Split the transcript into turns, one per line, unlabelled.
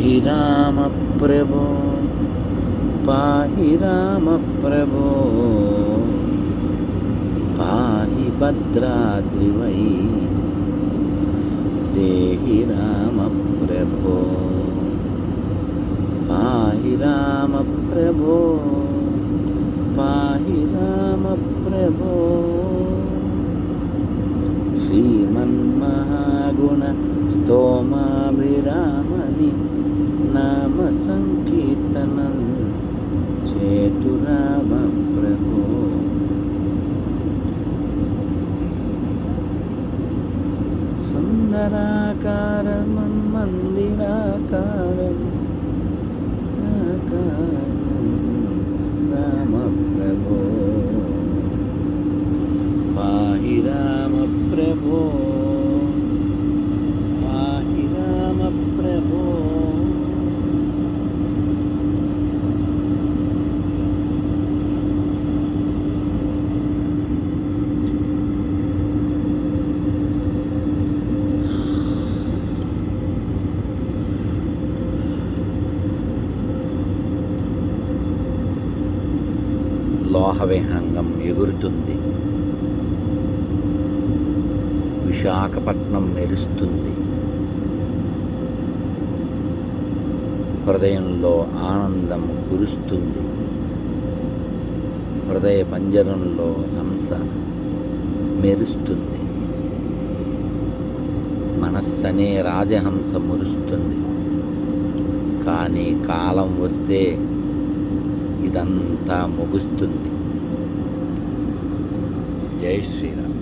పాహి రామ ప్రభో పాహి రామ ప్రభో. పాహి భద్రాద్రివై దేహి రామ ప్రభో పాహి రామ ప్రభో పాహి రామ ప్రభో. శ్రీమన్మహాగుణ స్తోమాభిరామని చేతు రామ ప్రభో సుందరాకారం మందిరాకారం రామ ప్రభో పాహి రామ ప్రభో పాహి రామ ప్రభో లోహవిహంగం ఎగురుతుంది. విశాఖపట్నం మెరుస్తుంది. హృదయంలో ఆనందం కురుస్తుంది. హృదయ పంజరంలో హంస మెరుస్తుంది. మనస్సనే రాజహంస మురుస్తుంది. కానీ కాలం వస్తే ఇదంతా ముగుస్తుంది. జై శ్రీరామ్.